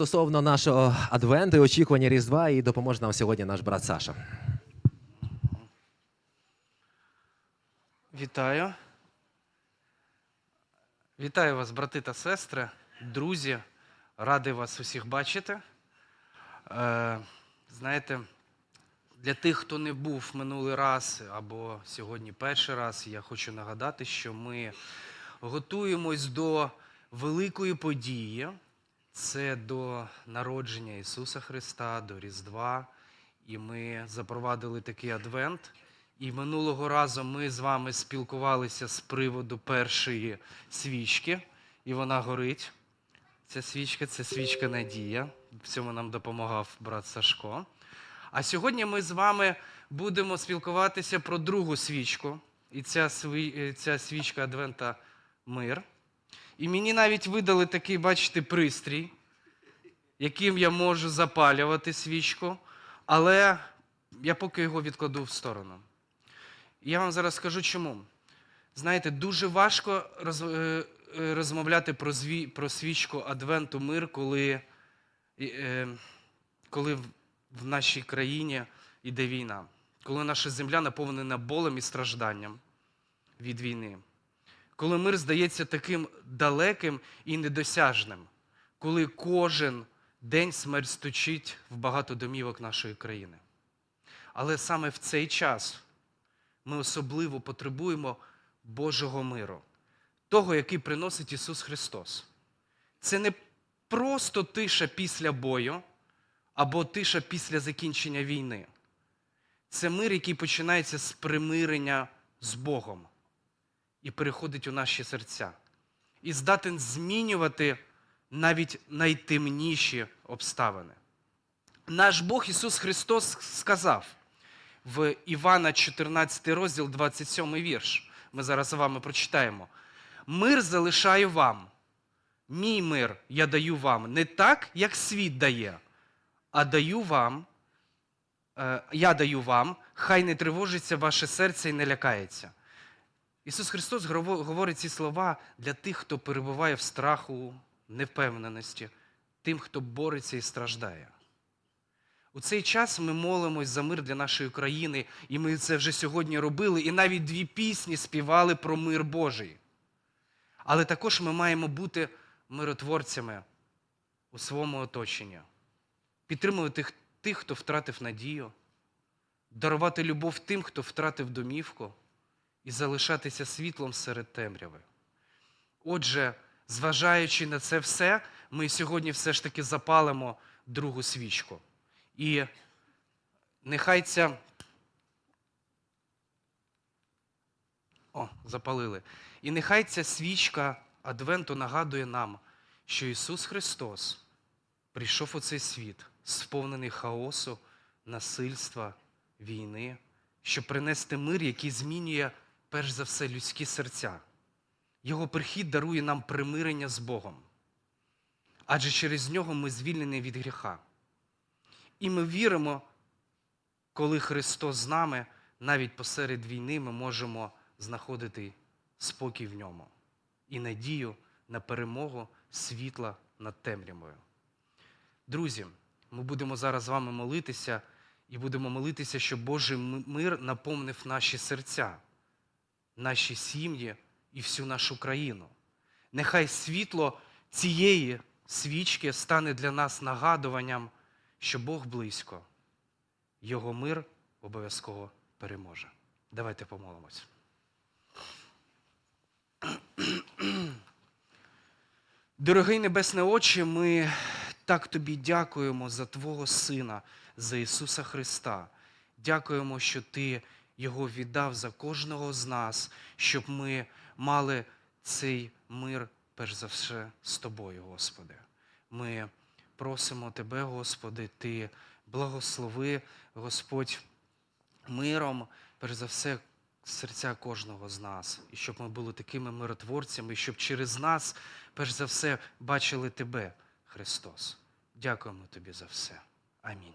Стосовно нашого адвенту і очікування Різдва, і допоможе нам сьогодні наш брат Саша. Вітаю. Вітаю вас, брати та сестри, друзі. Радий вас усіх бачити. Е, знаєте, для тих, хто не був минулий раз або сьогодні перший раз, я хочу нагадати, що ми готуємось до великої події. Це до народження Ісуса Христа, до Різдва. І ми запровадили такий адвент. І минулого разу ми з вами спілкувалися з приводу першої свічки, і вона горить. Ця свічка це свічка Надія. В цьому нам допомагав брат Сашко. А сьогодні ми з вами будемо спілкуватися про другу свічку. І ця, сві- ця свічка Адвента Мир. І мені навіть видали такий, бачите, пристрій, яким я можу запалювати свічку, але я поки його відкладу в сторону. І я вам зараз скажу чому. Знаєте, дуже важко роз, е, е, розмовляти про, зві, про свічку Адвенту мир, коли, е, коли в, в нашій країні йде війна, коли наша земля наповнена болем і стражданням від війни, коли мир здається таким далеким і недосяжним, коли кожен день смерть стучить в багато домівок нашої країни. Але саме в цей час ми особливо потребуємо Божого миру, того, який приносить Ісус Христос. Це не просто тиша після бою або тиша після закінчення війни. Це мир, який починається з примирення з Богом і переходить у наші серця. І здатен змінювати навіть найтемніші обставини. Наш Бог Ісус Христос сказав в Івана 14 розділ, 27 вірш. Ми зараз з вами прочитаємо. Мир залишаю вам. Мій мир я даю вам не так, як світ дає, а даю вам, е, я даю вам, хай не тривожиться ваше серце і не лякається. Ісус Христос говорить ці слова для тих, хто перебуває в страху, невпевненості, тим, хто бореться і страждає. У цей час ми молимось за мир для нашої країни, і ми це вже сьогодні робили, і навіть дві пісні співали про мир Божий. Але також ми маємо бути миротворцями у своєму оточенні, підтримувати тих, хто втратив надію, дарувати любов тим, хто втратив домівку, і залишатися світлом серед темряви. Отже, зважаючи на це все, ми сьогодні все ж таки запалимо другу свічку. І нехай ця. О, запалили. І нехай ця свічка Адвенту нагадує нам, що Ісус Христос прийшов у цей світ, сповнений хаосу, насильства, війни, щоб принести мир, який змінює перш за все людські серця. Його прихід дарує нам примирення з Богом. Адже через нього ми звільнені від гріха. І ми віримо, коли Христос з нами, навіть посеред війни, ми можемо знаходити спокій в ньому і надію на перемогу світла над темрявою. Друзі, ми будемо зараз з вами молитися і будемо молитися, щоб Божий мир наповнив наші серця, наші сім'ї і всю нашу країну. Нехай світло цієї свічки стане для нас нагадуванням, що Бог близько, Його мир обов'язково переможе. Давайте помолимось. Дорогий Небесне Отче, ми так тобі дякуємо за Твого Сина, за Ісуса Христа. Дякуємо, що Ти Його віддав за кожного з нас, щоб ми мали цей мир, перш за все, з Тобою, Господи. Ми просимо Тебе, Господи, Ти благослови, Господь, миром, перш за все, серця кожного з нас, і щоб ми були такими миротворцями, і щоб через нас, перш за все, бачили Тебе, Христос. Дякуємо Тобі за все. Амінь.